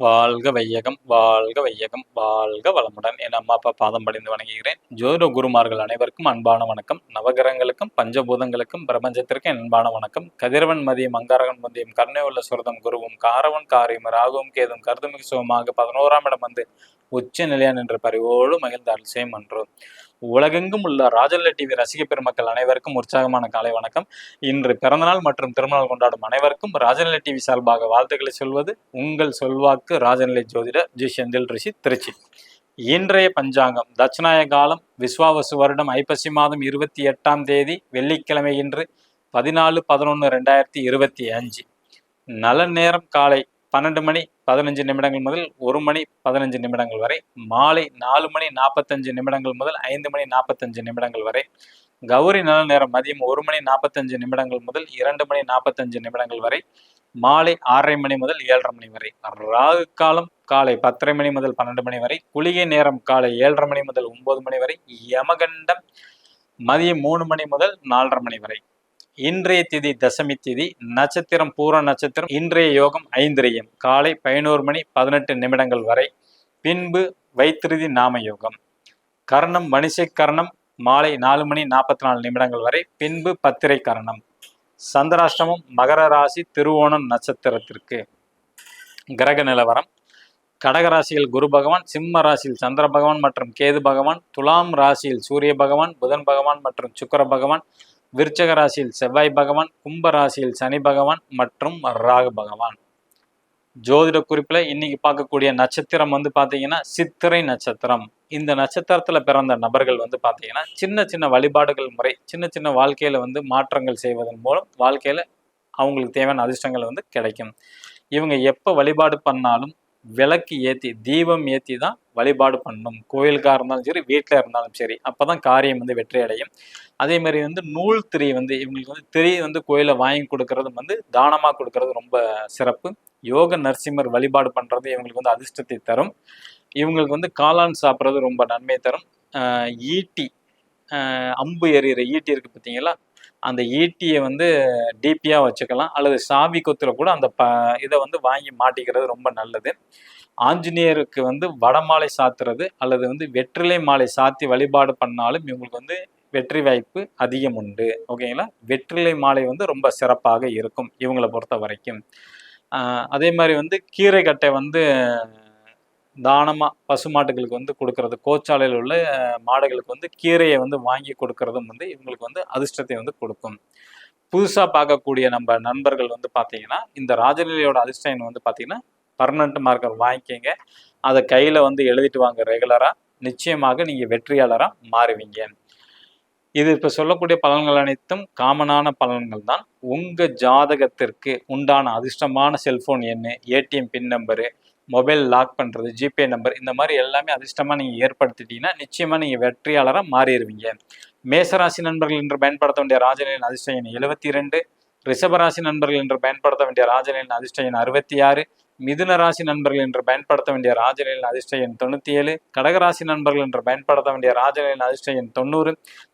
வாழ்க வையகம் வாழ்க வையகம் வாழ்க வளமுடன் என் அம்மா அப்பா பாதம் படிந்து வணங்குகிறேன். ஜோதிட குருமார்கள் அனைவருக்கும் அன்பான வணக்கம். நவகிரகங்களுக்கும் பஞ்சபூதங்களுக்கும் பிரபஞ்சத்திற்கும் அன்பான வணக்கம். கதிரவன் மதியம் அங்காரகன் மதியம் கருணை உள்ள சுரதம் குருவும் காரவன் காரியம் ராகுவும் கேதும் கருதுமிகு சுகமாக பதினோராம் இடம் வந்து உச்ச நிலையான் என்று பரிவோடு மகிழ்ந்த செய்யும் என்றோம் உலகெங்கும் உள்ள ராஜல்ல டிவி ரசிக பெருமக்கள் அனைவருக்கும் உற்சாகமான காலை வணக்கம். இன்று பிறந்தநாள் மற்றும் திருமணம் கொண்டாடும் அனைவருக்கும் ராஜநிலை டிவி சார்பாக வாழ்த்துக்களை சொல்வது உங்கள் சொல்வாக்கு ராஜநிலை ஜோதிடர் ஜி. செந்தில் ரிஷி திருச்சி. இன்றைய பஞ்சாங்கம் தட்சிணாய காலம் விஸ்வாவசு வருடம் ஐப்பசி மாதம் இருபத்தி எட்டாம் தேதி வெள்ளிக்கிழமை இன்று பதினாலு பதினொன்று ரெண்டாயிரத்தி இருபத்தி அஞ்சு. நல்ல நேரம் காலை பன்னெண்டு மணி பதினஞ்சு நிமிடங்கள் முதல் ஒரு மணி பதினஞ்சு நிமிடங்கள் வரை மாலை நாலு மணி நாற்பத்தஞ்சு நிமிடங்கள் முதல் ஐந்து மணி நாற்பத்தஞ்சு நிமிடங்கள் வரை கௌரி நல்ல நேரம் மதியம் ஒரு மணி நாற்பத்தஞ்சு நிமிடங்கள் முதல் இரண்டு மணி நாற்பத்தஞ்சு நிமிடங்கள் வரை மாலை ஆறரை மணி முதல் ஏழரை மணி வரை ராகு காலம் காலை பத்தரை மணி முதல் பன்னெண்டு மணி வரை குளிகை நேரம் காலை ஏழரை மணி முதல் ஒன்பது மணி வரை யமகண்டம் மதியம் மூணு மணி முதல் நாலரை மணி வரை. இன்றைய திதி தசமி திதி நட்சத்திரம் பூர நட்சத்திரம் இன்றைய யோகம் ஐந்திரியம். காலை பதினோரு மணி பதினெட்டு நிமிடங்கள் வரை. பின்பு வைத்திருதி நாம யோகம். கர்ணம் வணிசை கர்ணம் மாலை நாலு மணி நாற்பத்தி நாலு நிமிடங்கள் வரை. பின்பு பத்திரை கரணம். சந்திராஷ்டமம் மகர ராசி திருவோணம் நட்சத்திரத்திற்கு. கிரக நிலவரம். கடகராசியில் குரு பகவான் சிம்ம ராசியில் சந்திர பகவான் மற்றும் கேது பகவான் துலாம் ராசியில் சூரிய பகவான் புதன் பகவான் மற்றும் சுக்கர பகவான் விருச்சக ராசியில் செவ்வாய் பகவான் கும்ப ராசியில் சனி பகவான் மற்றும் ராகு பகவான். ஜோதிட குறிப்பில் இன்னைக்கு பார்க்கக்கூடிய நட்சத்திரம் வந்து பார்த்தீங்கன்னா சித்திரை நட்சத்திரம். இந்த நட்சத்திரத்தில் பிறந்த நபர்கள் வந்து பார்த்தீங்கன்னா சின்ன சின்ன வழிபாடுகள் முறை சின்ன சின்ன வாழ்க்கையில் வந்து மாற்றங்கள் செய்வதன் மூலம் வாழ்க்கையில் அவங்களுக்கு தேவையான அதிர்ஷ்டங்கள் வந்து கிடைக்கும். இவங்க எப்போ வழிபாடு பண்ணாலும் விளக்கு ஏற்றி தீபம் ஏற்றி தான் வழிபாடு பண்ணணும் கோயிலுக்காக இருந்தாலும் சரி வீட்டில் இருந்தாலும் சரி அப்போ தான் காரியம் வந்து வெற்றி அடையும் அதே மாதிரி வந்து நூல் திரி வந்து இவங்களுக்கு வந்து திரி வந்து கோயிலில் வாங்கி கொடுக்கறது வந்து தானமாக கொடுக்கறது ரொம்ப சிறப்பு. யோக நரசிம்மர் வழிபாடு பண்ணுறது இவங்களுக்கு வந்து அதிர்ஷ்டத்தை தரும். இவங்களுக்கு வந்து காளான் சாப்பிட்றது ரொம்ப நன்மை தரும். ஈட்டி அம்பு எறிகிற ஈட்டி இருக்குது பார்த்தீங்களா? அந்த ஈட்டியை வந்து டிபியாக வச்சுக்கலாம். அல்லது சாவி கொத்தில் கூட அந்த ப இதை வந்து வாங்கி மாட்டிக்கிறது ரொம்ப நல்லது. ஆஞ்சநேயருக்கு வந்து வடமாலை சாத்துறது அல்லது வந்து வெற்றிலை மாலை சாத்தி வழிபாடு பண்ணாலும் இவங்களுக்கு வந்து வெற்றி வாய்ப்பு அதிகம் உண்டு. ஓகேங்களா வெற்றிலை மாலை வந்து ரொம்ப சிறப்பாக இருக்கும் இவங்களை பொறுத்த வரைக்கும் அதே மாதிரி வந்து கீரைக்கட்டை வந்து தானமாக பசுமாட்டுகளுக்கு வந்து கொடுக்கறது. கோச்சாலையில் உள்ள மாடுகளுக்கு வந்து கீரையை வந்து வாங்கி கொடுக்கறதும் வந்து இவங்களுக்கு வந்து அதிர்ஷ்டத்தை வந்து கொடுக்கும். புதுசாக பார்க்கக்கூடிய நம்ம நண்பர்கள் வந்து பார்த்தீங்கன்னா இந்த ராஜலீலையோட அதிர்ஷ்டம் வந்து பார்த்தீங்கன்னா பர்மனண்ட் மார்க்கர் வாங்கிக்கங்க. அதை கையில் வந்து எழுதிட்டு வாங்க ரெகுலராக நிச்சயமாக நீங்கள் வெற்றியாளராக மாறுவீங்க. இது இப்போ சொல்லக்கூடிய பலன்கள் அனைத்தும் காமனான பலன்கள் தான். உங்கள் ஜாதகத்திற்கு உண்டான அதிர்ஷ்டமான செல்ஃபோன் எண்ணு ATM pin number mobile lock பண்ணுறது ஜிபே நம்பர் இந்த மாதிரி எல்லாமே அதிர்ஷ்டமாக நீங்கள் ஏற்படுத்திட்டீங்கன்னா நிச்சயமாக நீங்கள் வெற்றியாளராக மாறிடுவீங்க. மேசராசி நண்பர்கள் என்று பயன்படுத்த வேண்டிய ராஜநிலையின் அதிர்ஷ்ட எண் எழுபத்தி ரெண்டு ரிஷபராசி நண்பர்கள் என்று பயன்படுத்த வேண்டிய ராஜநிலையின் அதிர்ஷ்ட எண் அறுபத்தி ஆறு மிதுன ராசி நண்பர்கள் என்று பயன்படுத்த வேண்டிய ராஜநிலையின் அதிர்ஷ்ட எண் தொண்ணூற்றி ஏழு கடகராசி நண்பர்கள் என்று பயன்படுத்த வேண்டிய ராஜநிலையின் அதிர்ஷ்ட எண் தொண்ணூறு.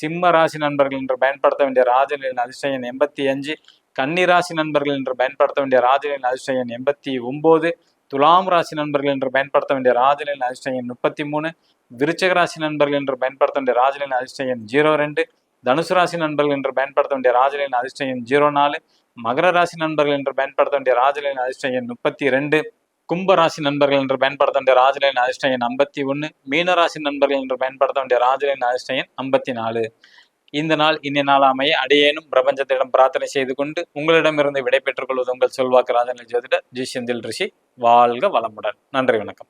சிம்ம ராசி நண்பர்கள் என்று பயன்படுத்த வேண்டிய ராஜநிலையின் அதிர்ஷ்ட எண் எண்பத்தி அஞ்சு. கன்னிராசி நண்பர்கள் என்று பயன்படுத்த வேண்டிய ராஜநிலையின் அதிர்ஷ்ட எண் எண்பத்தி ஒம்பது. துலாம் ராசி நண்பர்கள் என்று பயன்படுத்த வேண்டிய ராஜநிலையின் அதிர்ஷ்டம் எண் முப்பத்தி மூணு விருச்சக ராசி நண்பர்கள் என்று பயன்படுத்த வேண்டிய ராஜநிலையின் அதிர்ஷ்டம் எண் ஜீரோ ரெண்டு தனுசு ராசி நண்பர்கள் என்று பயன்படுத்த வேண்டிய ராஜநிலையின் அதிர்ஷ்டம் எண் ஜீரோ நாலு மகர ராசி நண்பர்கள் என்று பயன்படுத்த வேண்டிய ராஜநிலையின் அதிர்ஷ்டம் எண் முப்பத்தி ரெண்டு கும்ப ராசி நண்பர்கள் என்று பயன்படுத்த வேண்டிய ராஜநிலையின் அதிர்ஷ்டம் எண் ஐம்பத்தி ஒன்று மீனராசி நண்பர்கள் என்று பயன்படுத்த வேண்டிய ராஜநிலையின் அதிர்ஷ்டம் எண் ஐம்பத்தி நாலு. இந்த நாள் இனிய நாளாமைய அடையேனும் பிரபஞ்சத்திடம் பிரார்த்தனை செய்து கொண்டு உங்களிடமிருந்து விடை பெற்றுக் கொள்வது உங்கள் சொல்வாக்கு ராஜநிலை ஜோதிடர் ஜி செந்தில் ரிஷி. வாழ்க வளமுடன். நன்றி வணக்கம்.